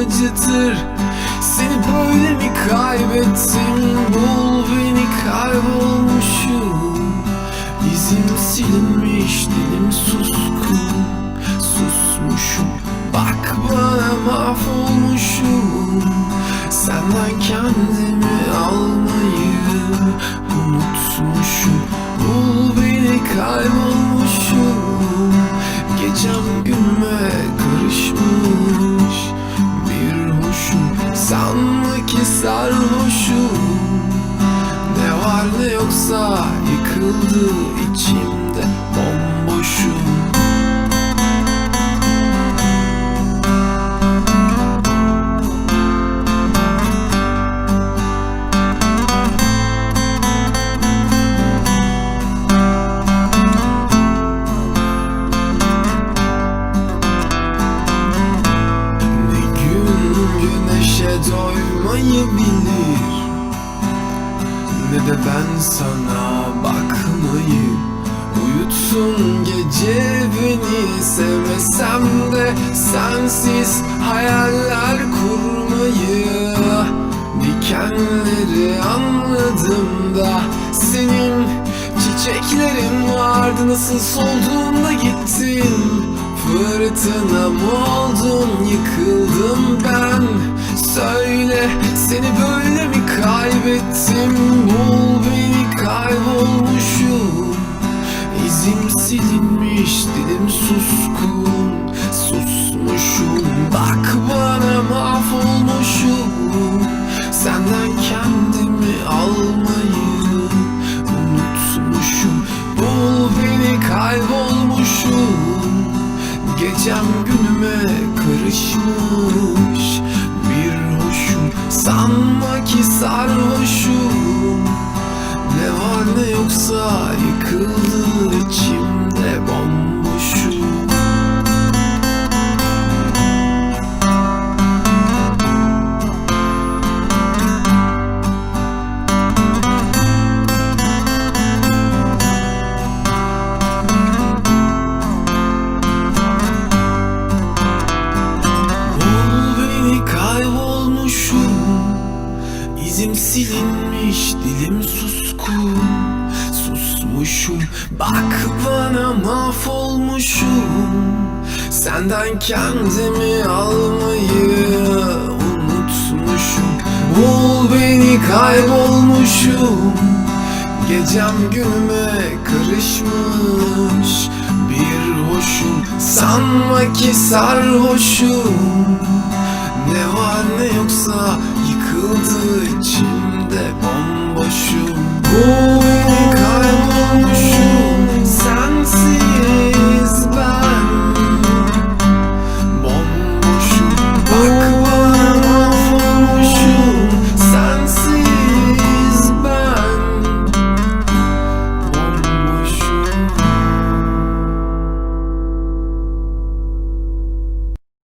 acıtır. Seni böyle mi kaybettim. Bul beni kaybolmuşum. İzim silinmiş dilim suskun. Susmuşum bak bana mahvolmuşum. Senden kendimi almayı unutmuşum. Bul beni kaybolmuşum. Gecem günüme ki sarhoşum. Ne var ne yoksa yıkıldı içimde bomboşum bilir Ne de ben sana bakmayı Uyutsun gece beni Sevmesem de sensiz hayaller kurmayı. Dikenleri anladım da Senin çiçeklerin vardı. Nasıl solduğunda gittin? Fırtına mı oldun yıkıldım ben seni böyle mi kaybettim? Bul beni kaybolmuşum. İzim silinmiş dilim suskun. Susmuşum bak bana mahvolmuşum. Senden kendimi almayı unutmuşum. Bul beni kaybolmuşum. Gecem günüme karışmış sanma ki sarhoşum silinmiş dilim suskun Susmuşum bak bana mahvolmuşum. Senden kendimi almayı unutmuşum. Bul beni kaybolmuşum. Gecem günüme karışmış. Bir hoşum sanma ki sarhoşum. Ne var ne yoksa yıkıldı içimde bomboşum Bul